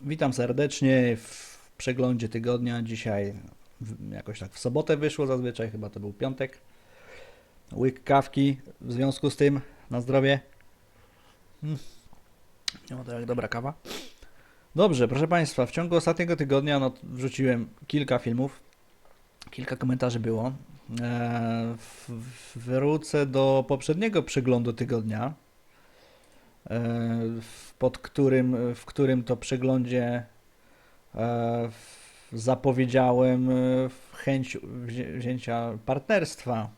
Witam serdecznie w przeglądzie tygodnia. Dzisiaj jakoś tak w sobotę wyszło, zazwyczaj chyba to był piątek. Łyk kawki w związku z tym na zdrowie. Mm. No to jak dobra kawa. Dobrze, proszę Państwa, w ciągu ostatniego tygodnia no, wrzuciłem kilka filmów, kilka komentarzy było. Eee, wrócę do poprzedniego przeglądu tygodnia, pod którym, w którym to przeglądzie e, zapowiedziałem e, chęć wzię- wzięcia partnerstwa.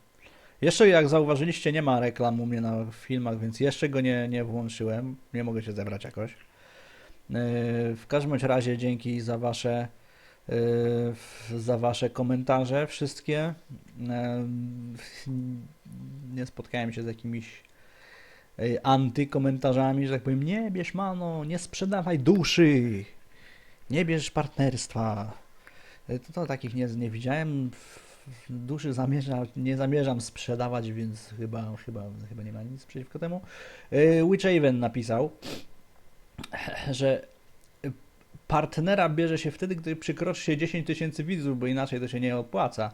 Jeszcze jak zauważyliście, nie ma reklam u mnie na filmach, więc jeszcze go nie, nie włączyłem. Nie mogę się zebrać jakoś. E, W każdym razie dzięki za wasze za wasze komentarze wszystkie. Nie spotkałem się z jakimiś antykomentarzami, że tak powiem, nie bierz mano, nie sprzedawaj duszy, nie bierz partnerstwa. E, To, to takich nie, nie widziałem. Duszy zamierza, nie zamierzam sprzedawać, więc chyba, chyba, chyba nie ma nic przeciwko temu. E, Witchaven napisał, że partnera bierze się wtedy, gdy przekroczy się 10 tysięcy widzów, bo inaczej to się nie opłaca.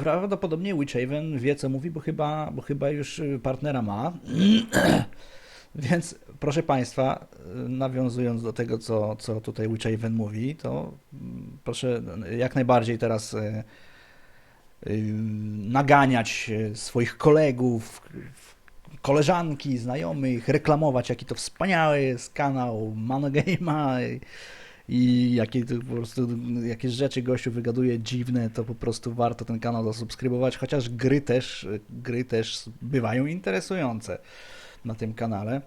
Prawdopodobnie Witchaven wie, co mówi, bo chyba, bo chyba już y, partnera ma. Więc proszę Państwa, y, nawiązując do tego, co, co tutaj Witchaven mówi, to mm, proszę jak najbardziej teraz y, y, naganiać y, swoich kolegów, koleżanki, znajomych, reklamować, jaki to wspaniały jest kanał Manogama i, jakie po prostu, jakie rzeczy gościu wygaduje dziwne, to po prostu warto ten kanał zasubskrybować, chociaż gry też, gry też bywają interesujące na tym kanale.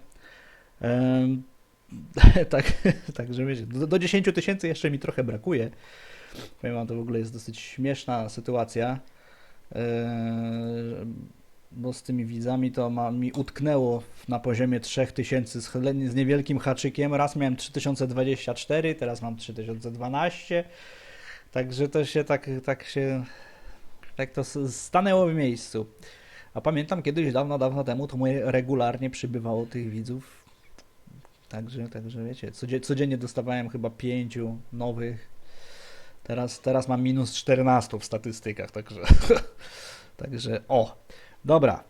Em, tak, także wiecie, do, do 10 tysięcy jeszcze mi trochę brakuje. Powiem wam, to w ogóle jest dosyć śmieszna sytuacja. Eee, bo z tymi widzami to ma, mi utknęło na poziomie 3000 z, z niewielkim haczykiem. Raz miałem 3024, teraz mam 3012. Także to się tak, tak się, tak to stanęło w miejscu. A pamiętam kiedyś, dawno, dawno temu, to moje regularnie przybywało tych widzów. Także, także wiecie, codzie- codziennie dostawałem chyba pięciu nowych. Teraz, teraz mam minus 14 w statystykach, także, także o. Dobra.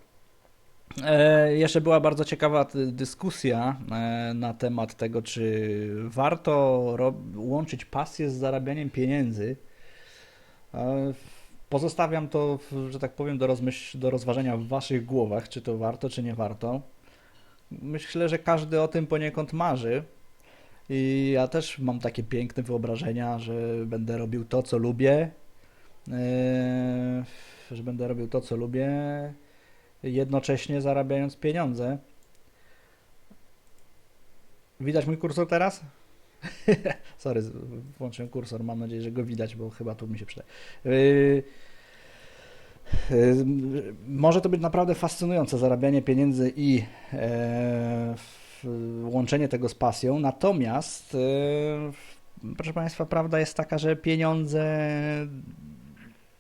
E, jeszcze była bardzo ciekawa dyskusja e, na temat tego, czy warto łączyć pasję z zarabianiem pieniędzy. E, pozostawiam to, że tak powiem, do, do rozważenia w waszych głowach, czy to warto, czy nie warto. Myślę, że każdy o tym poniekąd marzy. I ja też mam takie piękne wyobrażenia, że będę robił to, co lubię. e, że będę robił to, co lubię, jednocześnie zarabiając pieniądze. Widać mój kursor teraz? Sorry, włączyłem kursor, mam nadzieję, że go widać, bo chyba tu mi się przyda. Yy, yy, może to być naprawdę fascynujące zarabianie pieniędzy i w- łączenie tego z pasją, natomiast e, proszę Państwa, prawda jest taka, że pieniądze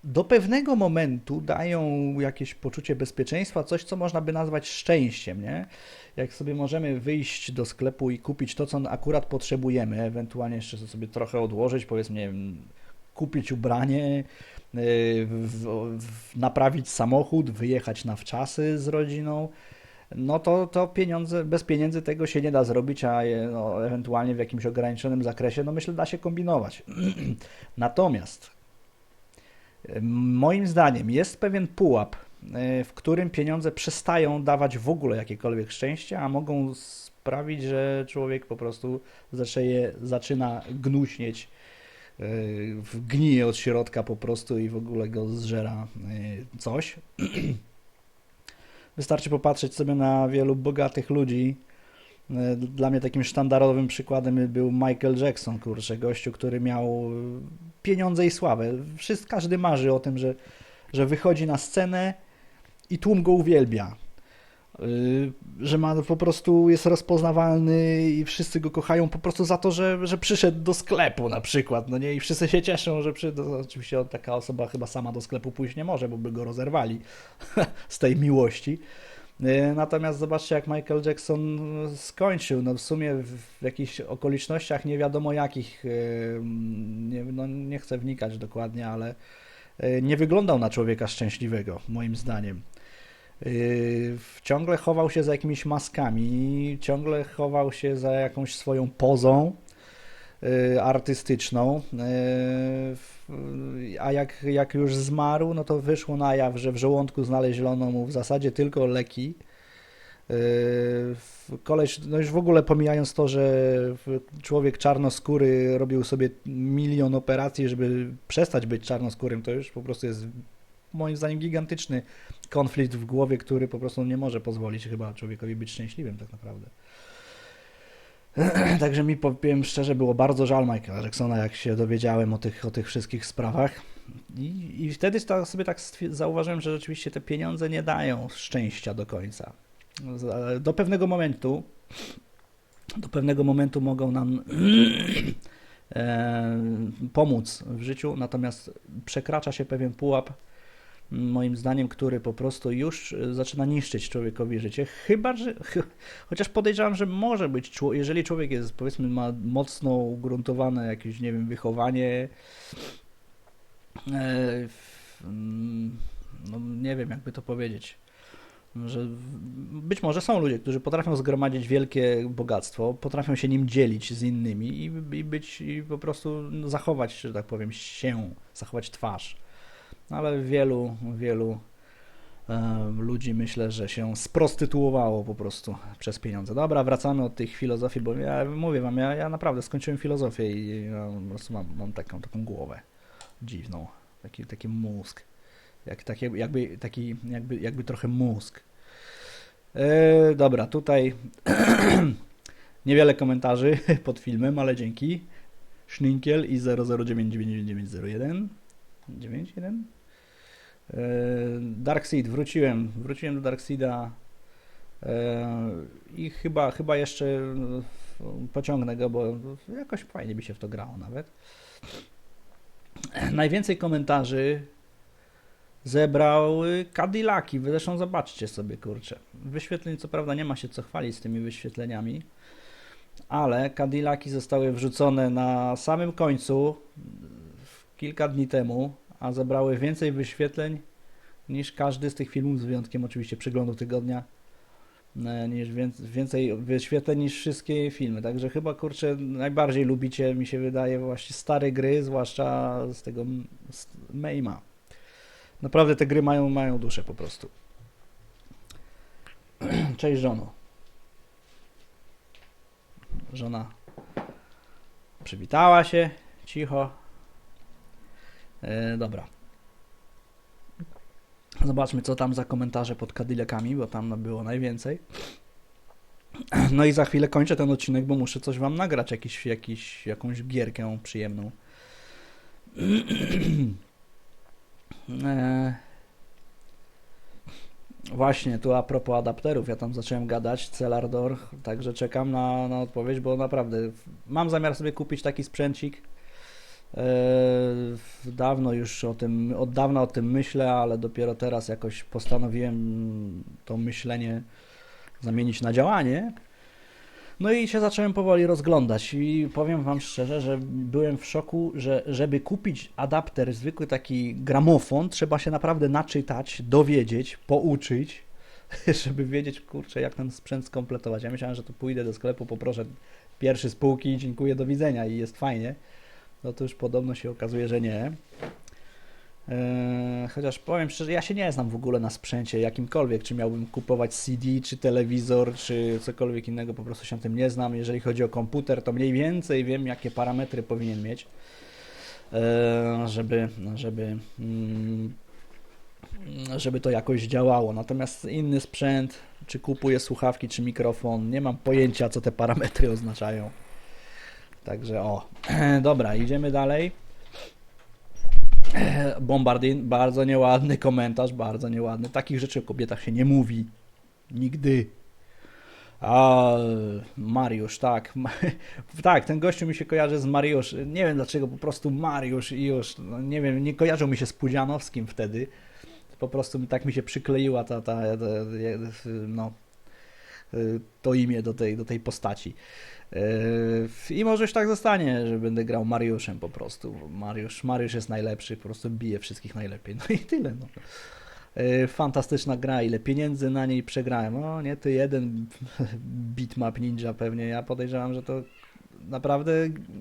do pewnego momentu dają jakieś poczucie bezpieczeństwa, coś, co można by nazwać szczęściem, nie? Jak sobie możemy wyjść do sklepu i kupić to, co akurat potrzebujemy, ewentualnie jeszcze sobie trochę odłożyć, powiedzmy, nie wiem, kupić ubranie, yy, w, w, naprawić samochód, wyjechać na wczasy z rodziną, no to, to pieniądze, bez pieniędzy tego się nie da zrobić, a je, no, ewentualnie w jakimś ograniczonym zakresie, no myślę, da się kombinować. Natomiast Moim zdaniem jest pewien pułap, e, w którym pieniądze przestają dawać w ogóle jakiekolwiek szczęście, a mogą sprawić, że człowiek po prostu zaczyna, zaczyna gnuśnieć, e, gnije od środka po prostu i w ogóle go zżera e, coś. Wystarczy popatrzeć sobie na wielu bogatych ludzi. E, Dla mnie takim sztandarowym przykładem był Michael Jackson, kurczę, gościu, który miał pieniądze i sławę. Wszyscy, każdy marzy o tym, że, że wychodzi na scenę i tłum go uwielbia. Yy, Że ma po prostu jest rozpoznawalny i wszyscy go kochają po prostu za to, że, że przyszedł do sklepu na przykład, no nie? I wszyscy się cieszą, że przyszedł. No, Oczywiście taka osoba chyba sama do sklepu pójść nie może, bo by go rozerwali z tej miłości. Y, Natomiast zobaczcie, jak Michael Jackson skończył. No w sumie w jakichś okolicznościach nie wiadomo jakich, y, nie, no nie chcę wnikać dokładnie, ale y, nie wyglądał na człowieka szczęśliwego, moim zdaniem. Y, Ciągle chował się za jakimiś maskami, ciągle chował się za jakąś swoją pozą y, artystyczną. y, A jak, jak już zmarł, no to wyszło na jaw, że w żołądku znaleziono mu w zasadzie tylko leki. Y, Koleś, no już w ogóle pomijając to, że człowiek czarnoskóry robił sobie milion operacji, żeby przestać być czarnoskórym, to już po prostu jest moim zdaniem gigantyczny konflikt w głowie, który po prostu nie może pozwolić chyba człowiekowi być szczęśliwym tak naprawdę. Także mi powiem szczerze, było bardzo żal Michaela Jacksona, jak się dowiedziałem o tych, o tych wszystkich sprawach. I, i wtedy sta- sobie tak zauważyłem, że rzeczywiście te pieniądze nie dają szczęścia do końca. Do pewnego momentu, do pewnego momentu mogą nam e, pomóc w życiu, natomiast przekracza się pewien pułap, moim zdaniem, który po prostu już e, zaczyna niszczyć człowiekowi życie, chyba, że, chociaż podejrzewam, że może być, jeżeli człowiek jest, powiedzmy, ma mocno ugruntowane jakieś, nie wiem, wychowanie, e, mm, no nie wiem, jakby to powiedzieć, że być może są ludzie, którzy potrafią zgromadzić wielkie bogactwo, potrafią się nim dzielić z innymi i, i być, i po prostu zachować, że tak powiem, się, zachować twarz. Ale wielu, wielu e, ludzi myślę, że się sprostytuowało po prostu przez pieniądze. Dobra, wracamy od tych filozofii, bo ja mówię wam, ja, ja naprawdę skończyłem filozofię i ja po prostu mam, mam taką, taką głowę dziwną, taki, taki mózg. Jak, takie, jakby, taki, jakby, jakby trochę mózg. E, dobra, tutaj niewiele komentarzy pod filmem, ale dzięki. Szninkiel i 00999901 91 e, Darkseid, wróciłem, wróciłem do Darkseida e, i chyba, chyba jeszcze e, pociągnę go, bo jakoś fajnie mi się w to grało nawet. Najwięcej komentarzy zebrały Cadillaki. Zresztą zobaczcie sobie, kurczę. Wyświetleń co prawda nie ma się co chwalić z tymi wyświetleniami, ale Cadillaki zostały wrzucone na samym końcu kilka dni temu, a zebrały więcej wyświetleń niż każdy z tych filmów, z wyjątkiem oczywiście przeglądu tygodnia, e, niż wię- więcej wyświetleń niż wszystkie filmy. Także chyba kurczę, najbardziej lubicie, mi się wydaje, właśnie stare gry, zwłaszcza z tego z Mayma. Naprawdę te gry mają, mają duszę po prostu. Cześć żono. Żona przywitała się cicho. E, dobra. Zobaczmy, co tam za komentarze pod Cadillacami, bo tam było najwięcej. No i za chwilę kończę ten odcinek, bo muszę coś wam nagrać, jakiś, jakiś, jakąś gierkę przyjemną. e... Właśnie, tu a propos adapterów, ja tam zacząłem gadać, Celardor, także czekam na, na odpowiedź, bo naprawdę mam zamiar sobie kupić taki sprzęcik. E, Dawno już o tym, od dawna o tym myślę, ale dopiero teraz jakoś postanowiłem to myślenie zamienić na działanie. No i się zacząłem powoli rozglądać i powiem Wam szczerze, że byłem w szoku, że żeby kupić adapter, zwykły taki gramofon, trzeba się naprawdę naczytać, dowiedzieć, pouczyć, żeby wiedzieć, kurczę, jak ten sprzęt skompletować. Ja myślałem, że tu pójdę do sklepu, poproszę pierwszy z półki, dziękuję, do widzenia i jest fajnie. No to już podobno się okazuje, że nie. Eee, chociaż powiem szczerze, ja się nie znam w ogóle na sprzęcie jakimkolwiek, czy miałbym kupować CD, czy telewizor, czy cokolwiek innego, po prostu się tym nie znam. Jeżeli chodzi o komputer, to mniej więcej wiem, jakie parametry powinien mieć, eee, żeby, żeby, mm, żeby to jakoś działało. Natomiast inny sprzęt, czy kupuję słuchawki, czy mikrofon, nie mam pojęcia, co te parametry oznaczają. Także o, dobra, idziemy dalej. Bombardin, bardzo nieładny komentarz, bardzo nieładny. Takich rzeczy o kobietach się nie mówi. Nigdy. A Mariusz, tak. Tak, ten gościu mi się kojarzy z Mariusz. Nie wiem dlaczego, po prostu Mariusz i już. No, nie wiem, nie kojarzył mi się z Pudzianowskim wtedy. po prostu tak mi się przykleiła ta, ta, ta no, y, to imię do tej, do tej postaci. Y, I może już tak zostanie, że będę grał Mariuszem po prostu. Mariusz, Mariusz jest najlepszy, po prostu bije wszystkich najlepiej. No i tyle. No. Y, Fantastyczna gra, ile pieniędzy na niej przegrałem. O, nie ty jeden bitmap ninja pewnie. Ja podejrzewam, że to naprawdę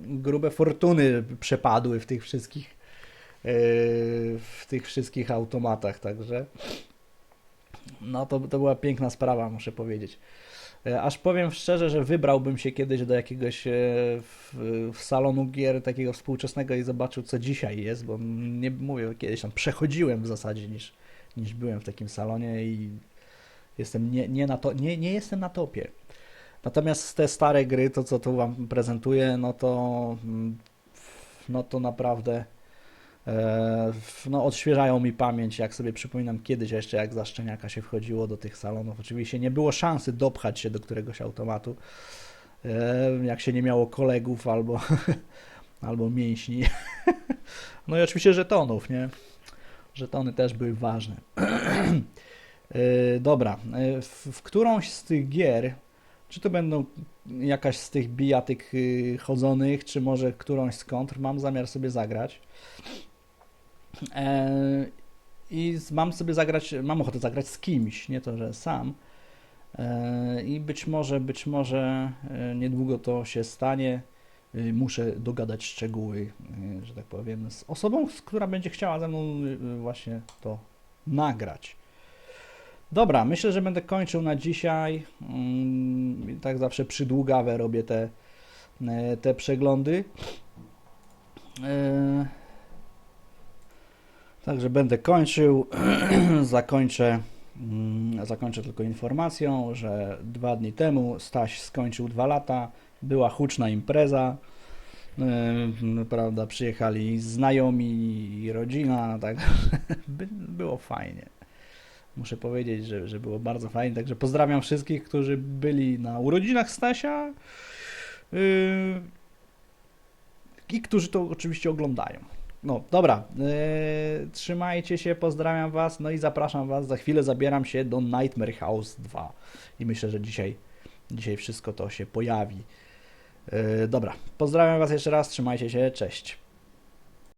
grube fortuny przepadły w tych wszystkich yy, w tych wszystkich automatach, także no to, to była piękna sprawa, muszę powiedzieć. E, Aż powiem szczerze, że wybrałbym się kiedyś do jakiegoś e, w, w salonu gier takiego współczesnego i zobaczył, co dzisiaj jest, bo nie mówię, kiedyś tam przechodziłem w zasadzie niż, niż byłem w takim salonie i jestem nie, nie, na to, nie, nie jestem na topie. Natomiast te stare gry, to co tu Wam prezentuję, no to mm, no to naprawdę no, odświeżają mi pamięć, jak sobie przypominam kiedyś jeszcze, jak za szczeniaka się wchodziło do tych salonów. Oczywiście nie było szansy dopchać się do któregoś automatu, e, jak się nie miało kolegów albo, albo mięśni. No i oczywiście żetonów, nie? Żetony też były ważne. E, Dobra, e, w, w którąś z tych gier, czy to będą jakaś z tych bijatyk y, chodzonych, czy może którąś z kontr, mam zamiar sobie zagrać. E, I mam sobie zagrać, mam ochotę zagrać z kimś, nie to, że sam. E, I być może, być może e, niedługo to się stanie. Muszę dogadać szczegóły, że tak powiem, z osobą, która będzie chciała ze mną właśnie to nagrać. Dobra, myślę, że będę kończył na dzisiaj. Mm, Tak zawsze przydługawe robię te, te przeglądy. E, Także będę kończył. Zakończę, mm, zakończę tylko informacją, że dwa dni temu Staś skończył dwa lata. Była huczna impreza. Prawda, przyjechali znajomi i rodzina, tak. By- Było fajnie. Muszę powiedzieć, że, że było bardzo fajnie. Także pozdrawiam wszystkich, którzy byli na urodzinach Stasia i którzy to oczywiście oglądają. No, dobra. Yy, trzymajcie się, pozdrawiam Was. No i zapraszam Was. Za chwilę zabieram się do Nightmare House 2. I myślę, że dzisiaj, dzisiaj wszystko to się pojawi. Yy, dobra, pozdrawiam Was jeszcze raz. Trzymajcie się. Cześć.